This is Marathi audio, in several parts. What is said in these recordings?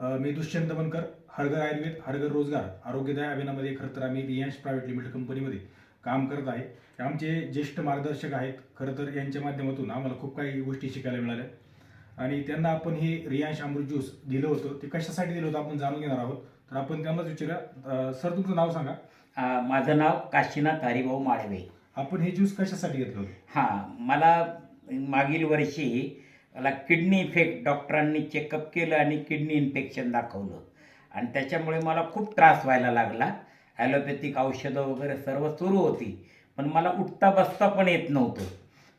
मी दुष्यंत बनकर हरगर आयुर्वेद हरगर रोजगार आरोग्यदाय अभियानामध्ये खरं तर आम्ही रियांश प्रायव्हेट लिमिटेड कंपनीमध्ये काम करत आहे. हे आमचे ज्येष्ठ मार्गदर्शक आहेत खरं तर यांच्या माध्यमातून आम्हाला खूप काही गोष्टी शिकायला मिळाल्या. आणि त्यांना आपण हे रियांश अमृत ज्यूस दिलं होतं ते कशासाठी दिलं होतं आपण जाणून घेणार आहोत. तर आपण त्यांनाच विचारूया. सर तुमचं नाव सांगा. माझं नाव काशीनाथ हरिभाऊ माळवे. आपण हे ज्यूस कशासाठी घेतलं होतं? हां मला मागील वर्षी मला किडनी इफेक्ट डॉक्टरांनी चेकअप केलं आणि किडनी इन्फेक्शन दाखवलं. आणि त्याच्यामुळे मला खूप त्रास व्हायला लागला. ॲलोपॅथिक औषधं वगैरे सर्व सुरू होती पण मला उठता बसता पण येत नव्हतं.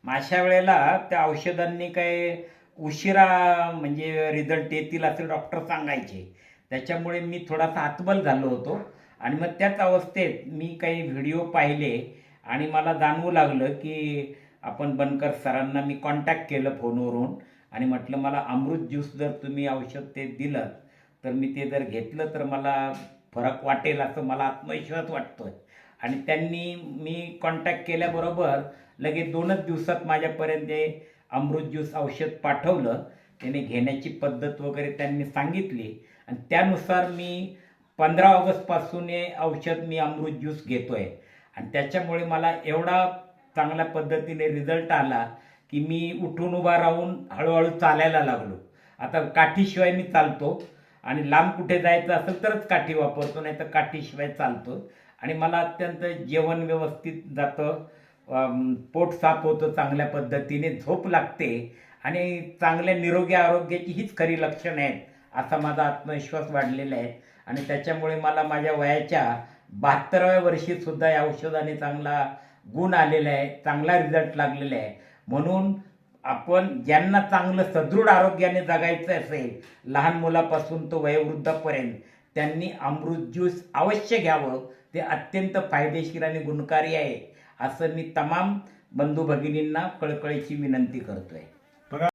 मग अशा वेळेला त्या औषधांनी काय उशिरा म्हणजे रिझल्ट येतील असे डॉक्टर सांगायचे. त्याच्यामुळे मी थोडासा हातबल झालो होतो. आणि मग त्याच अवस्थेत मी काही व्हिडिओ पाहिले आणि मला जाणवू लागलं की आपण बनकर सरांना मी कॉन्टॅक्ट केलं फोनवरून आणि म्हटलं मला अमृत ज्यूस जर तुम्ही औषध ते दिलं तर मी ते जर घेतलं तर मला फरक वाटेल असं मला आत्मविश्वास वाटतो आहे आणि त्यांनी मी कॉन्टॅक्ट केल्याबरोबर लगेच दोनच दिवसात माझ्यापर्यंत ते अमृत ज्यूस औषध पाठवलं. त्याने घेण्याची पद्धत वगैरे त्यांनी सांगितली. आणि त्यानुसार मी पंधरा ऑगस्टपासून हे औषध मी अमृत ज्यूस घेतो आहे आणि त्याच्यामुळे मला एवढा चांगल्या पद्धतीने रिझल्ट आला की मी उठून उभा राहून हळूहळू चालायला लागलो. आता काठीशिवाय मी चालतो आणि लांब कुठे जायचं असेल तरच काठी वापरतो नाही तर काठीशिवाय चालतो. आणि मला अत्यंत जेवण व्यवस्थित जातं पोट साफ होतं चांगल्या पद्धतीने झोप लागते आणि चांगल्या निरोगी आरोग्याची हीच खरी लक्षणं आहेत असा माझा आत्मविश्वास वाढलेला आहे. आणि त्याच्यामुळे मला माझ्या वयाच्या बहात्तराव्या वर्षीसुद्धा या औषधाने चांगला गुण आलेला आहे चांगला रिझल्ट लागलेला आहे. म्हणून आपण ज्यांना चांगलं सदृढ आरोग्याने जगायचं असेल लहान मुलापासून तो वयोवृद्धापर्यंत त्यांनी अमृत ज्यूस अवश्य घ्यावं. ते अत्यंत फायदेशीर आणि गुणकारी आहे. असं मी तमाम बंधू भगिनींना कळकळीची विनंती करतोय.